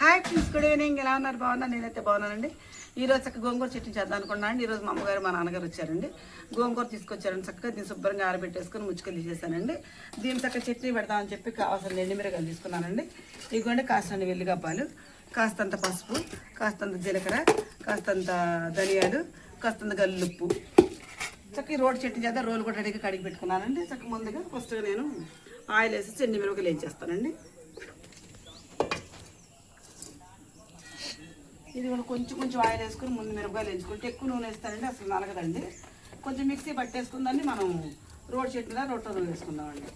Hi friends good evening ఎలా ఉన్నారు? బాగున్నారు? నేనైతే బాగున్నానండి. ఈరోజు చక్కగా గోంగూర చట్నీ చేద్దాం అనుకున్నాను. ఈరోజు మా అమ్మగారు మా నాన్నగారు వచ్చారండి. గోంగూర తీసుకొచ్చారండి చక్కగా. దీన్ని శుభ్రంగా ఆరబెట్టేసుకొని ముచ్చుకలు తీసేసానండి దీని చక్కగా చట్నీ పెడదామని చెప్పి కావాల్సిన ఎండుమిరగాయలు తీసుకున్నానండి. ఇదిగోండి కాస్తంత వెల్లిగబ్బాలు కాస్తంత పసుపు కాస్తంత జీలకర్ర కాస్తంత ధనియాలు కాస్తంత గల్లుప్పు. చక్కగా రోడ్ చట్నీ చేద్దాం. రోలు కూడా రెడీగా కడిగి పెట్టుకున్నానండి. చక్కగా ముందుగా ఫస్ట్గా నేను ఆయిల్ వేసి చెన్ని మిరపకాయలు వేయించేస్తానండి ఇది కూడా కొంచెం కొంచెం ఆయిల్ వేసుకుని ముందు మిరపకాయలు వేసుకుంటే ఎక్కువ నూనె వేస్తానండి అసలు నలగదండి. కొంచెం మిక్సీ పట్టేసుకుందాన్ని మనం రోడ్ చట్నీలా రొట్టె నూనె వేసుకుందామండి.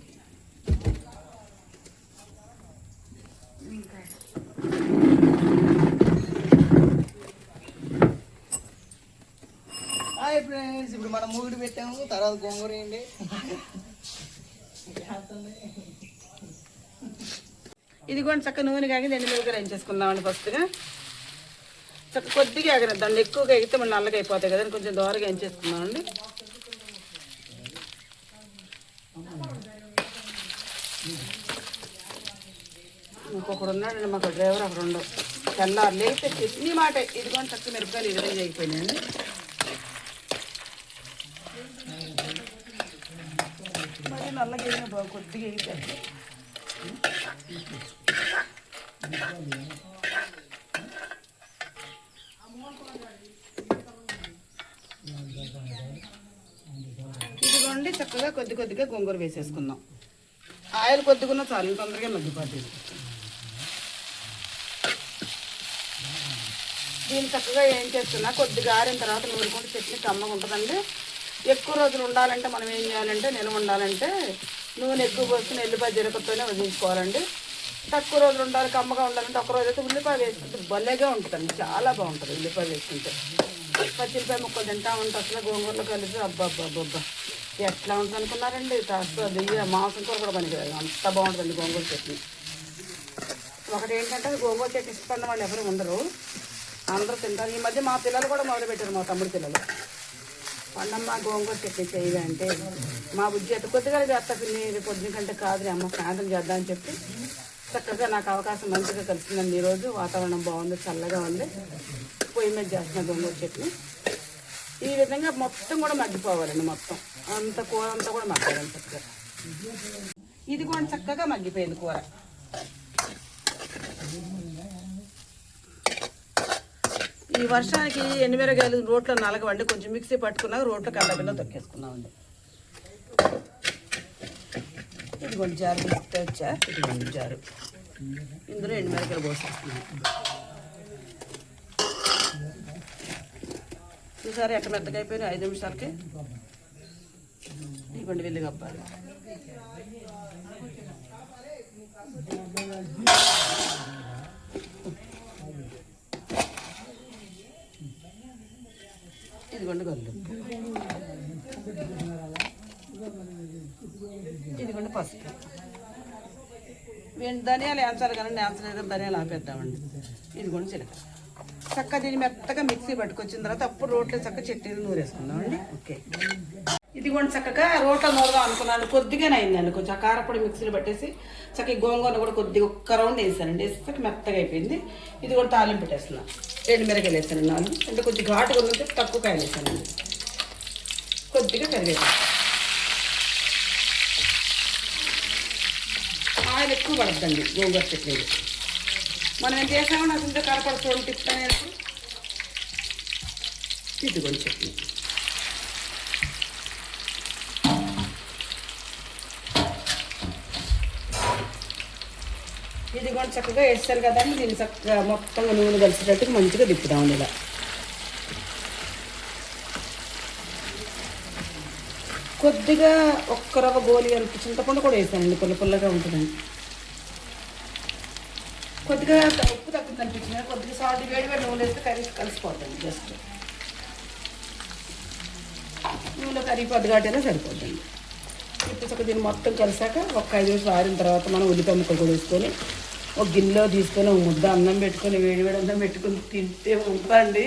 హాయ్ ఫ్రెండ్స్ ఇప్పుడు మనం మూగుడు పెట్టాము తర్వాత గోంగూర వేయండి. ఇది కూడా చక్క నూనె కాగి రెండు మిరపకాయలు వేయించేసుకుందామండి ఫస్ట్గా. కొద్దిగా ఎగరద్దండి ఎక్కువగా ఎగితే మళ్ళీ నల్లగా అయిపోతాయి కదండి కొంచెం దోరగా వేయించేసుకుందామండి ఇంకొకడు ఉన్నాడండి మాకు డ్రైవర్ అక్కడ ఉండవు తెల్లారు లేకపోతే చట్నీ మాట. ఇదిగోని చక్క మిరపకాయలు ఈ విధంగా అయిపోయినాయండి. మరి నల్లగా వేగిన బాగా కొద్దిగా వేగితే ఇదిగోండి చక్కగా కొద్ది కొద్దిగా గోంగూర వేసేసుకుందాం. ఆయిల్ కొద్దిగా చాలు తొందరగా మగ్గిపోతుంది. దీన్ని చక్కగా ఏం చేస్తున్నా కొద్దిగా ఆరిన తర్వాత నూరుకుంటే చట్నీ కమ్మగా ఉంటుందండి. ఎక్కువ రోజులు ఉండాలంటే మనం ఏం చేయాలంటే నిల్వ ఉండాలంటే నూనె ఎక్కువ పోసుకుని ఎల్లిపాయ జీరకతోనే వదిలించుకోవాలండి. తక్కువ రోజులు ఉండాలి కమ్మగా ఉండాలంటే ఒక రోజు అయితే ఉల్లిపాయ వేసుకుంటే భలేగా ఉంటుందండి చాలా బాగుంటుంది ఉల్లిపాయ వేసుకుంటే. పచ్చిమిరపాయ ముక్కలు తింటా ఉంటే అసలు గోంగూరలో కలిపి అబ్బా అబ్బా అబ్బా ఎట్లా ఉంటుంది అనుకున్నారండి? కాస్త దెయ్య మాంసం కూర కూడా పనికిరాదు అంత బాగుంటుంది గోంగూర చట్నీ. ఒకటి ఏంటంటే గోంగూర చట్నీ ఇష్టపడిన వాళ్ళు ఎవరు ఉండరు. అందరూ తింటారు. ఈ మధ్య మా పిల్లలు కూడా మొదలుపెట్టారు మా తమ్ముడు పిల్లలు. పండమ్మ గోంగూర చట్నీ చేయాలంటే అంటే మా బుజ్జి అటు కొద్దిగా చేస్తా పిన్ని పొద్దున కంటే కాదు అమ్మ సాయంత్రం చేద్దామని చెప్పి చక్కగా నాకు అవకాశం మంచిగా కలిసిందండి ఈరోజు. వాతావరణం బాగుంది చల్లగా ఉంది. పొయ్యి మీద చేస్తున్న గోంగూర చట్నీ. ఈ విధంగా మొత్తం కూడా మగ్గిపోవాలండి మొత్తం. అంత కూర అంతా కూడా మగ్గాలి చక్కగా. ఇది కూడా చక్కగా మగ్గిపోయింది కూర. ఈ వర్షానికి ఎనిమిరగాయలు రోట్లో నలగవండి కొంచెం మిక్సీ పట్టుకున్నాక రోట్లో కళ్ళబిల్ల తొక్కేసుకున్నామండి. ఇది కొంచెం జారు తీసుకుంటే వచ్చా? ఇది కొంచెం జారు. ఇందులో ఎండుమిరకాయలు పోసేస్తున్నాం. చూసారు ఎట్ట మెత్తగా అయిపోయినాయి? ఐదు నిమిషాలకి. ఇవ్వండి వెళ్ళి కప్పాలి. ఇదిగోండి గల్లు ఇదిగోండి పసుపు. వీళ్ళు ధనియాలు వేంచాలి కానీ వేంచలేదు ధనియాలు ఆపేద్దామండి. ఇదిగోండి చిలక చక్క దీన్ని మెత్తగా మిక్సీ పట్టుకొచ్చిన తర్వాత అప్పుడు రోట్లో చక్క చెట్టు నూరేసుకుందామండి. ఓకే. ఇదిగోండి చక్కగా రోట్లో నూరదాం అనుకున్నాను. కొద్దిగానే అయిందండి. కొంచెం కారపొడి మిక్సీలో పట్టేసి చక్కగా గోంగూర కూడా కొద్దిగా ఒక్క రౌండ్ వేసానండి. వేసి చక్క మెత్తగా అయిపోయింది. ఇది కూడా తాలింపు పెట్టేస్తున్నాను రెండు మిరకాయలు వేసాను నాలుగు. అంటే కొద్దిగా ఘాటుగా ఉంటే తక్కువ కాయలు వేసానండి. కొద్దిగా కరివేపాకు. ఆయిల్ ఎక్కువ పడద్దండి గోంగూర చట్నీ. మనం ఏం చేసామో నాకు ఇంత కనపడుతుంది తిప్పుతానే ఇదిగోండి చట్నీ. ఇది కూడా చక్కగా వేస్తారు కదండి. దీన్ని చక్కగా మొత్తంగా నూనె కలిసేటట్టు మంచిగా తిప్పుదాం ఇలా కొద్దిగా ఒక్క రవ్వ గోలి అంత చింతపండు కూడా వేసానండి పుల్ల పుల్లగా ఉంటుందండి. కొద్దిగా ఉప్పు తగ్గుతుంది అనిపించింది కొద్దిగా సాల్ట్ వేడి వేడి నూనె వేస్తే కర్రీ కలిసిపోతుంది జస్ట్. నూనె కరిగిపోద్ది కాబట్టి సరిపోతుంది ఇప్పుడు చక్కగా దీన్ని మొత్తం కలిసాక ఒక ఐదు నిమిషాలు ఆరిన తర్వాత మనం ఉల్లిపాయ ముక్కలు కూడా వేసుకొని ఒక గిన్నెలో తీసుకొని ఒక ముద్ద అన్నం పెట్టుకొని వేడి వేడి అన్నం పెట్టుకొని తింటే ఉందండి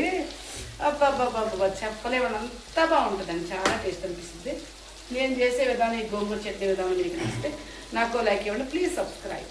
అబ్బాబ్బాబ్బా చెప్పలేమని అంతా బాగుంటుందండి. చాలా టేస్ట్ అనిపిస్తుంది. నేను చేసే విధానం ఈ గోంగూర చట్నీ విధానం మీకు నచ్చితే నాకు లైక్ ఇవ్వండి. Please subscribe.